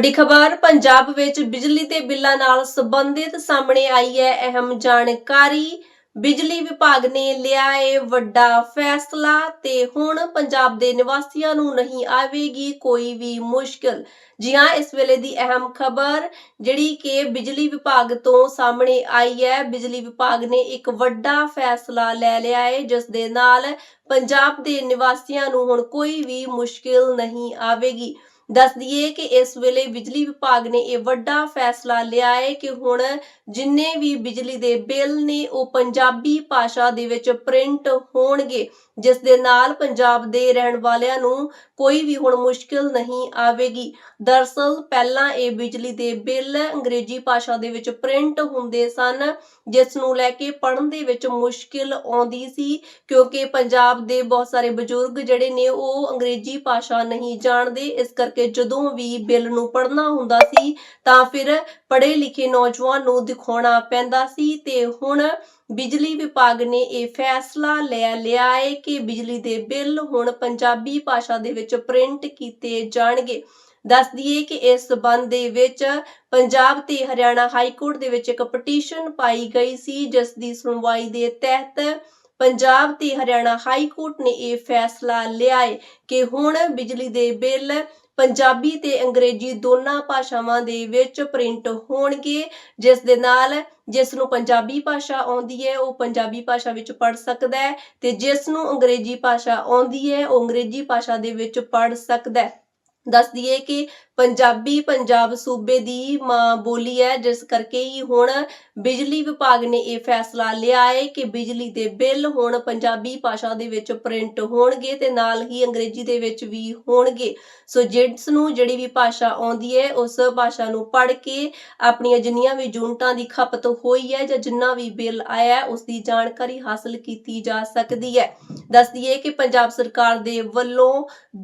ਵੱਡੀ ਖਬਰ, ਪੰਜਾਬ ਵਿੱਚ ਬਿਜਲੀ ਦੇ ਬਿੱਲਾਂ ਨਾਲ ਸੰਬੰਧਿਤ ਸਾਹਮਣੇ ਆਈ ਹੈ। ਅਹਿਮ ਜਾਣਕਾਰੀ, ਬਿਜਲੀ ਵਿਭਾਗ ਨੇ ਲਿਆ ਏ ਵੱਡਾ ਫੈਸਲਾ ਤੇ ਹੁਣ ਪੰਜਾਬ ਦੇ ਨਿਵਾਸੀਆਂ ਨੂੰ ਨਹੀਂ ਆਵੇਗੀ ਕੋਈ ਵੀ ਮੁਸ਼ਕਲ। ਜੀ ਹਾਂ, ਇਸ ਵੇਲੇ ਦੀ ਅਹਿਮ ਖਬਰ ਜਿਹੜੀ ਕਿ ਬਿਜਲੀ ਵਿਭਾਗ ਤੋਂ ਸਾਹਮਣੇ ਆਈ ਹੈ। ਬਿਜਲੀ ਵਿਭਾਗ ਨੇ ਇੱਕ ਵੱਡਾ ਫੈਸਲਾ ਲੈ ਲਿਆ ਹੈ ਜਿਸ ਦੇ ਨਾਲ ਪੰਜਾਬ ਦੇ ਨਿਵਾਸੀਆਂ ਨੂੰ ਹੁਣ ਕੋਈ ਵੀ ਮੁਸ਼ਕਲ ਨਹੀਂ ਆਵੇਗੀ। ਦੱਸ ਦਈਏ ਕਿ ਇਸ ਵੇਲੇ ਬਿਜਲੀ ਵਿਭਾਗ ਨੇ ਇਹ ਵੱਡਾ ਫੈਸਲਾ ਲਿਆ ਹੈ ਕਿ ਹੁਣ ਜਿੰਨੇ ਵੀ ਬਿਜਲੀ ਦੇ ਬਿੱਲ ਨੇ ਉਹ ਪੰਜਾਬੀ ਭਾਸ਼ਾ ਦੇ ਵਿੱਚ ਪ੍ਰਿੰਟ ਹੋਣਗੇ, ਜਿਸ ਦੇ ਨਾਲ ਪੰਜਾਬ ਦੇ ਰਹਿਣ ਵਾਲਿਆਂ ਨੂੰ ਕੋਈ ਵੀ ਹੁਣ ਮੁਸ਼ਕਲ ਨਹੀਂ ਆਵੇਗੀ। ਦਰਸਲ ਪਹਿਲਾਂ ਇਹ ਬਿਜਲੀ ਦੇ ਬਿੱਲ ਅੰਗਰੇਜ਼ੀ ਭਾਸ਼ਾ ਦੇ ਵਿੱਚ ਪ੍ਰਿੰਟ ਹੁੰਦੇ ਸਨ, ਜਿਸ ਨੂੰ ਲੈ ਕੇ ਪੜ੍ਹਨ ਦੇ ਵਿੱਚ ਮੁਸ਼ਕਿਲ ਆਉਂਦੀ ਸੀ, ਕਿਉਂਕਿ ਪੰਜਾਬ ਦੇ ਬਹੁਤ ਸਾਰੇ ਬਜ਼ੁਰਗ ਜਿਹੜੇ ਨੇ ਉਹ ਅੰਗਰੇਜ਼ੀ ਭਾਸ਼ਾ ਨਹੀਂ ਜਾਣਦੇ, ਇਸ ਕਰਕੇ ਜਦੋਂ ਵੀ ਬਿੱਲ ਨੂੰ ਪੜਨਾ ਹੁੰਦਾ ਸੀ ਤਾਂ ਫਿਰ ਪੜ੍ਹੇ ਲਿਖੇ ਨੌਜਵਾਨ ਨੂੰ ਦਿਖਾਉਣਾ ਪੈਂਦਾ ਸੀ ਤੇ ਹੁਣ ਬਿਜਲੀ ਵਿਭਾਗ ਨੇ ਇਹ ਫੈਸਲਾ ਲੈ ਲਿਆ ਹੈ ਕਿ ਬਿਜਲੀ ਦੇ ਬਿੱਲ ਹੁਣ ਪੰਜਾਬੀ ਭਾਸ਼ਾ ਦੇ ਵਿੱਚ ਪ੍ਰਿੰਟ ਕੀਤੇ ਜਾਣਗੇ। ਦੱਸ ਦਈਏ ਕਿ ਇਸ ਸਬੰਧ ਦੇ ਵਿੱਚ ਪੰਜਾਬ ਤੇ ਹਰਿਆਣਾ ਹਾਈ ਕੋਰਟ ਦੇ ਵਿੱਚ ਇੱਕ ਪਟੀਸ਼ਨ ਪਾਈ ਗਈ ਸੀ, ਜਿਸ ਦੀ ਸੁਣਵਾਈ ਦੇ ਤਹਿਤ ਪੰਜਾਬ ਤੇ ਹਰਿਆਣਾ ਹਾਈ ਕੋਰਟ ਨੇ ਇਹ ਫੈਸਲਾ ਲਿਆ ਹੈ ਕਿ ਹੁਣ ਬਿਜਲੀ ਦੇ ਬਿੱਲ ਪੰਜਾਬੀ ਤੇ ਅੰਗਰੇਜ਼ੀ ਦੋਨਾਂ ਭਾਸ਼ਾਵਾਂ ਦੇ ਵਿੱਚ ਪ੍ਰਿੰਟ ਹੋਣਗੇ। ਜਿਸ ਦੇ ਨਾਲ ਜਿਸ ਨੂੰ ਪੰਜਾਬੀ ਭਾਸ਼ਾ ਆਉਂਦੀ ਹੈ, ਉਹ ਪੰਜਾਬੀ ਭਾਸ਼ਾ ਵਿੱਚ ਪੜ੍ਹ ਸਕਦਾ ਹੈ ਤੇ ਜਿਸ ਨੂੰ ਅੰਗਰੇਜ਼ੀ ਭਾਸ਼ਾ ਆਉਂਦੀ ਹੈ, ਉਹ ਅੰਗਰੇਜ਼ੀ ਭਾਸ਼ਾ ਦੇ ਵਿੱਚ ਪੜ੍ਹ ਸਕਦਾ ਹੈ। ਦੱਸ ਦਈਏ ਕਿ ਪੰਜਾਬੀ ਪੰਜਾਬ ਸੂਬੇ ਦੀ ਮਾਂ ਬੋਲੀ ਹੈ, ਜਿਸ ਕਰਕੇ ਹੀ ਹੁਣ ਬਿਜਲੀ ਵਿਭਾਗ ਨੇ ਇਹ ਫੈਸਲਾ ਲਿਆ ਹੈ ਕਿ ਬਿਜਲੀ ਦੇ ਬਿੱਲ ਹੁਣ ਪੰਜਾਬੀ ਭਾਸ਼ਾ ਦੇ ਵਿੱਚ ਪ੍ਰਿੰਟ ਹੋਣਗੇ ਤੇ ਨਾਲ ਹੀ ਅੰਗਰੇਜ਼ੀ ਦੇ ਵਿੱਚ ਵੀ ਹੋਣਗੇ। ਸੋ ਜਿਸ ਨੂੰ ਜਿਹੜੀ ਵੀ ਭਾਸ਼ਾ ਆਉਂਦੀ ਹੈ, ਉਸ ਭਾਸ਼ਾ ਨੂੰ ਪੜ੍ਹ ਕੇ ਆਪਣੀਆਂ ਜਿੰਨੀਆਂ ਵੀ ਯੂਨਿਟਾਂ ਦੀ ਖਪਤ ਹੋਈ ਹੈ ਜਾਂ ਜਿੰਨਾ ਵੀ ਬਿੱਲ ਆਇਆ ਹੈ ਉਸ ਦੀ ਜਾਣਕਾਰੀ ਹਾਸਲ ਕੀਤੀ ਜਾ ਸਕਦੀ ਹੈ। ਦੱਸ ਦਈਏ ਕਿ ਪੰਜਾਬ ਸਰਕਾਰ ਦੇ ਵੱਲੋਂ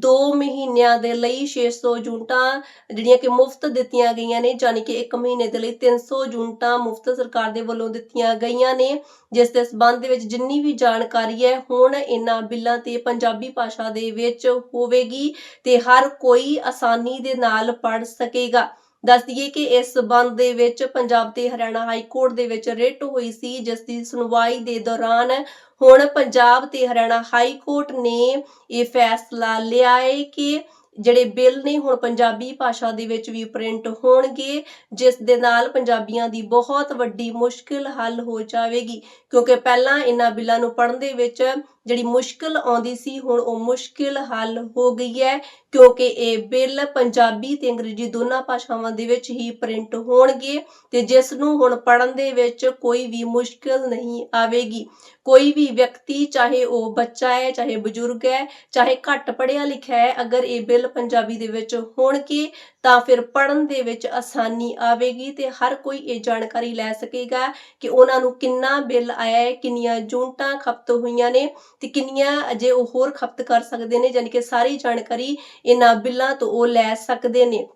2 ਮਹੀਨਿਆਂ ਦੇ ਲਈ 600 ਯੂਨਿਟਾਂ ਜਿਹੜੀਆਂ ਕਿ ਮੁਫਤ ਦਿੱਤੀਆਂ ਗਈਆਂ ਨੇ ਯਾਨੀ ਕਿ 1 ਮਹੀਨੇ ਦੇ ਲਈ 300 ਯੂਨਿਟਾਂ ਮੁਫਤ ਸਰਕਾਰ ਦੇ ਵੱਲੋਂ ਦਿੱਤੀਆਂ ਗਈਆਂ ਨੇ, ਜਿਸ ਦੇ ਸਬੰਧ ਦੇ ਵਿੱਚ ਜਿੰਨੀ ਵੀ ਜਾਣਕਾਰੀ ਹੈ, ਹੁਣ ਇਹਨਾਂ ਬਿੱਲਾਂ ਤੇ ਪੰਜਾਬੀ ਭਾਸ਼ਾ ਦੇ ਵਿੱਚ ਹੋਵੇਗੀ ਤੇ ਹਰ ਕੋਈ ਆਸਾਨੀ ਦੇ ਨਾਲ ਪੜ੍ਹ ਸਕੇਗਾ। ਦੱਸ ਦਈਏ ਕਿ ਇਸ ਸਬੰਧ ਦੇ ਵਿੱਚ ਪੰਜਾਬ ਤੇ ਹਰਿਆਣਾ ਹਾਈ ਕੋਰਟ ਦੇ ਵਿੱਚ ਰਿਟ ਹੋਈ ਸੀ, ਜਿਸ ਦੀ ਸੁਣਵਾਈ ਦੇ ਦੌਰਾਨ ਹੁਣ ਪੰਜਾਬ ਤੇ ਹਰਿਆਣਾ ਹਾਈ ਕੋਰਟ ਨੇ ਇਹ ਫੈਸਲਾ ਲਿਆ ਹੈ ਕਿ ਜਿਹੜੇ ਬਿੱਲ ਨੇ ਹੁਣ ਪੰਜਾਬੀ ਭਾਸ਼ਾ ਦੇ ਵਿੱਚ ਵੀ ਪ੍ਰਿੰਟ ਹੋਣਗੇ, ਜਿਸ ਦੇ ਨਾਲ ਪੰਜਾਬੀਆਂ ਦੀ ਬਹੁਤ ਵੱਡੀ ਮੁਸ਼ਕਿਲ ਹੱਲ ਹੋ ਜਾਵੇਗੀ। ਕਿਉਂਕਿ ਪਹਿਲਾਂ ਇਹਨਾਂ ਬਿੱਲਾਂ ਨੂੰ ਪੜ੍ਹਨ ਦੇ ਵਿੱਚ ਜਿਹੜੀ ਮੁਸ਼ਕਿਲ ਆਉਂਦੀ ਸੀ, ਹੁਣ ਉਹ ਮੁਸ਼ਕਿਲ ਹੱਲ ਹੋ ਗਈ ਹੈ, ਕਿਉਂਕਿ ਇਹ ਬਿੱਲ ਪੰਜਾਬੀ ਤੇ ਅੰਗਰੇਜ਼ੀ ਦੋਨਾਂ ਭਾਸ਼ਾਵਾਂ ਦੇ ਵਿੱਚ ਹੀ ਪ੍ਰਿੰਟ ਹੋਣਗੇ ਤੇ ਜਿਸ ਨੂੰ ਹੁਣ ਪੜ੍ਹਨ ਦੇ ਵਿੱਚ ਕੋਈ ਵੀ ਮੁਸ਼ਕਿਲ ਨਹੀਂ ਆਵੇਗੀ। ਕੋਈ ਵੀ ਵਿਅਕਤੀ, ਚਾਹੇ ਉਹ ਬੱਚਾ ਹੈ, ਚਾਹੇ ਬਜ਼ੁਰਗ ਹੈ, ਚਾਹੇ ਘੱਟ ਪੜ੍ਹਿਆ ਲਿਖਿਆ ਹੈ, ਅਗਰ ਇਹ ਬਿੱਲ ਪੰਜਾਬੀ ਦੇ ਵਿੱਚ ਹੋਣਗੇ, ਤਾਂ ਫਿਰ ਪੜ੍ਹਨ ਦੇ ਵਿੱਚ ਆਸਾਨੀ ਆਵੇਗੀ ਤੇ ਹਰ ਕੋਈ ਇਹ ਜਾਣਕਾਰੀ ਲੈ ਸਕੇਗਾ ਕਿ ਉਹਨਾਂ ਨੂੰ ਕਿੰਨਾ ਬਿੱਲ ਆਇਆ ਹੈ, ਕਿੰਨੀਆਂ ਯੂਨਿਟਾਂ ਖਪਤ ਹੋਈਆਂ ਨੇ ਤੇ ਕਿੰਨੀਆਂ ਅਜੇ ਉਹ ਹੋਰ ਖਪਤ ਕਰ ਸਕਦੇ ਨੇ ਯਾਨੀ ਕਿ ਸਾਰੀ ਜਾਣਕਾਰੀ ਇਹਨਾਂ ਬਿੱਲਾਂ ਤੋਂ ਉਹ ਲੈ ਸਕਦੇ ਨੇ।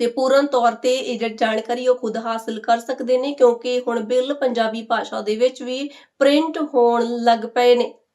ਤੇ ਪੂਰਨ ਤੌਰ ਤੇ ਇਹ ਜਿਹੜੀ ਜਾਣਕਾਰੀ ਉਹ ਖੁਦ ਹਾਸਲ ਕਰ ਸਕਦੇ ਨੇ, ਕਿਉਂਕਿ ਹੁਣ ਬਿੱਲ ਪੰਜਾਬੀ ਭਾਸ਼ਾ ਦੇ ਵਿੱਚ ਵੀ ਪ੍ਰਿੰਟ ਹੋਣ ਲੱਗ ਪਏ ਨੇ।